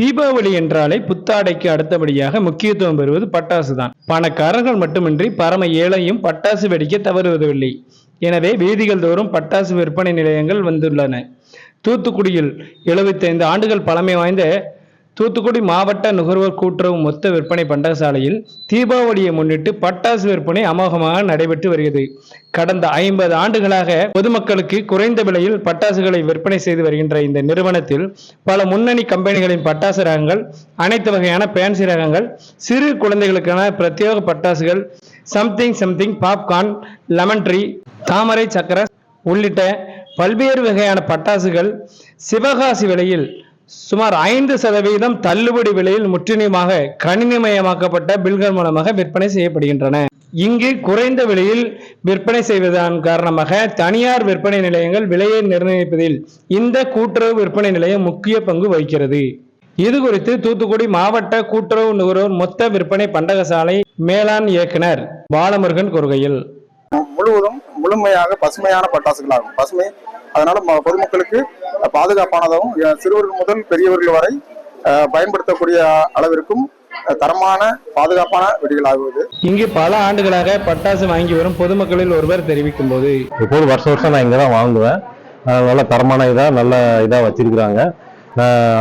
தீபாவளி என்றாலே புத்தாடைக்கு அடுத்தபடியாக முக்கியத்துவம் பெறுவது பட்டாசு தான் பணக்காரர்கள் மட்டுமின்றி பரம ஏழையும் பட்டாசு வெடிக்க தவறுவதில்லை. எனவே வீதிகள் தோறும் பட்டாசு விற்பனை நிலையங்கள் வந்துள்ளன. தூத்துக்குடியில் 75 ஆண்டுகள் பழமை வாய்ந்த தூத்துக்குடி மாவட்ட நுகர்வோர் கூட்டுறவு மொத்த விற்பனை பண்டகசாலையில் தீபாவளியை முன்னிட்டு பட்டாசு விற்பனை அமோகமாக நடைபெற்று வருகிறது. கடந்த ஐம்பது ஆண்டுகளாக பொதுமக்களுக்கு குறைந்த விலையில் பட்டாசுகளை விற்பனை செய்து வருகின்ற இந்த நிறுவனத்தில் பல முன்னணி கம்பெனிகளின் பட்டாசு ரகங்கள் அனைத்து வகையான பேன்சி ரகங்கள் சிறு குழந்தைகளுக்கான பிரத்யேக பட்டாசுகள் something something popcorn lemon tree தாமரை சக்கர உள்ளிட்ட பல்வேறு வகையான பட்டாசுகள் சிவகாசி விலையில் சுமார் ஐந்து சதவீதம் தள்ளுபடி விலையில் முற்றிலுமாக கணினிமயமாக்கப்பட்ட பில்கள் மூலமாக விற்பனை செய்யப்படுகின்றன. இங்கு குறைந்த விலையில் விற்பனை செய்வதன் காரணமாக தனியார் விற்பனை நிலையங்கள் விலையை நிர்ணயிப்பதில் இந்த கூட்டுறவு விற்பனை நிலையம் முக்கிய பங்கு வகிக்கிறது. இது குறித்து தூத்துக்குடி மாவட்ட கூட்டுறவு நுகர்வோர் மொத்த விற்பனை பண்டகசாலை மேலாண் இயக்குனர் பாலமுருகன் கூறுகையில் முழுவதும் முழுமையாக பசுமையான பட்டாசுகளாகும். பசுமை அதனால பொதுமக்களுக்கு பாதுகாப்பானதாகவும் சிறுவர்கள் முதல் பெரியவர்கள் வரை பயன்படுத்தக்கூடிய அளவிற்கும் தரமான பாதுகாப்பான வெடிகளாகுவது. இங்கு பல ஆண்டுகளாக பட்டாசு வாங்கி வரும் பொதுமக்களில் ஒருவர் தெரிவிக்கும் போது எப்போதும் வருஷம் வருஷம் நான் இங்கே தான் வாங்குவேன் நல்ல தரமான இதாக நல்ல இதாக வச்சிருக்கிறாங்க.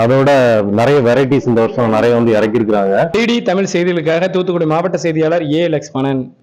அதோட நிறைய வெரைட்டிஸ் இந்த வருஷம் நிறைய வந்து இறக்கியிருக்கிறாங்க. டிடி தமிழ் செய்திகளுக்காக தூத்துக்குடி மாவட்ட செய்தியாளர் ஏ லக்ஷ்மணன்.